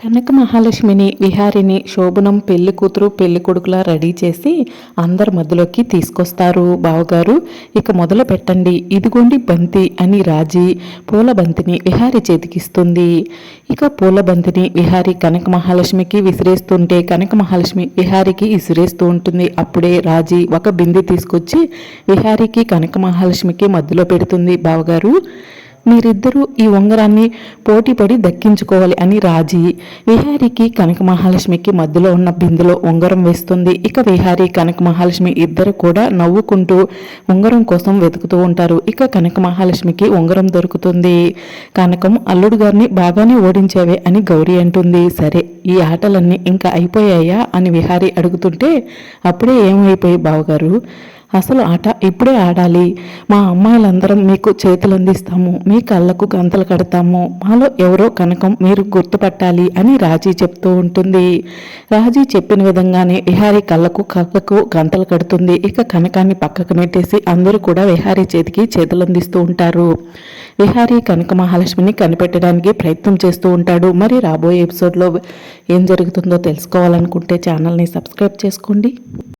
కనక మహాలక్ష్మిని విహారిని శోభనం పెళ్ళి కూతురు పెళ్ళి కొడుకులా రెడీ చేసి అందరి మధ్యలోకి తీసుకొస్తారు బావగారు. ఇక మొదలు పెట్టండి. ఇదిగోండి బంతి అని రాజీ పూల బంతిని విహారి చేతికిస్తుంది. ఇక పూల బంతిని విహారి కనక మహాలక్ష్మికి విసిరేస్తుంటే కనక మహాలక్ష్మి విహారికి విసిరేస్తూ ఉంటుంది. అప్పుడే రాజీ ఒక బింది తీసుకొచ్చి విహారికి కనక మహాలక్ష్మికి మధ్యలో పెడుతుంది బావగారు. మీరిద్దరూ ఈ ఉంగరాన్ని పోటీపడి దక్కించుకోవాలి అని రాజీ. విహారికి కనక మహాలక్ష్మికి మధ్యలో ఉన్న బిందులో ఉంగరం వేస్తుంది. ఇక విహారి కనక మహాలక్ష్మి ఇద్దరు కూడా నవ్వుకుంటూ ఉంగరం కోసం వెతుకుతూ ఉంటారు. ఇక కనక మహాలక్ష్మికి ఉంగరం దొరుకుతుంది. కనకం అల్లుడు గారిని బాగానే ఓడించావే అని గౌరీ అంటుంది. సరే ఈ ఆటలన్నీ ఇంకా అయిపోయాయా అని విహారి అడుగుతుంటే అప్పుడే ఏమైపోయి బావగారు అసలు ఆట ఇప్పుడే ఆడాలి. మా అమ్మాయిలందరం మీకు చేతులు అందిస్తాము మీ కళ్ళకు గంతలు కడతాము మాలో ఎవరో కనకం మీరు గుర్తుపట్టాలి అని రాజీ చెప్తూ ఉంటుంది. రాజీ చెప్పిన విధంగానే విహారీ కళ్ళకు కళ్ళకు గంతలు కడుతుంది. ఇక కనకాన్ని పక్కకు నెట్టేసి అందరూ కూడా విహారీ చేతికి చేతులు అందిస్తూ ఉంటారు. విహారీ కనక మహాలక్ష్మిని కనిపెట్టడానికి ప్రయత్నం చేస్తూ ఉంటాడు. మరి రాబోయే ఎపిసోడ్లో ఏం జరుగుతుందో తెలుసుకోవాలనుకుంటే ఛానల్ని సబ్స్క్రైబ్ చేసుకోండి.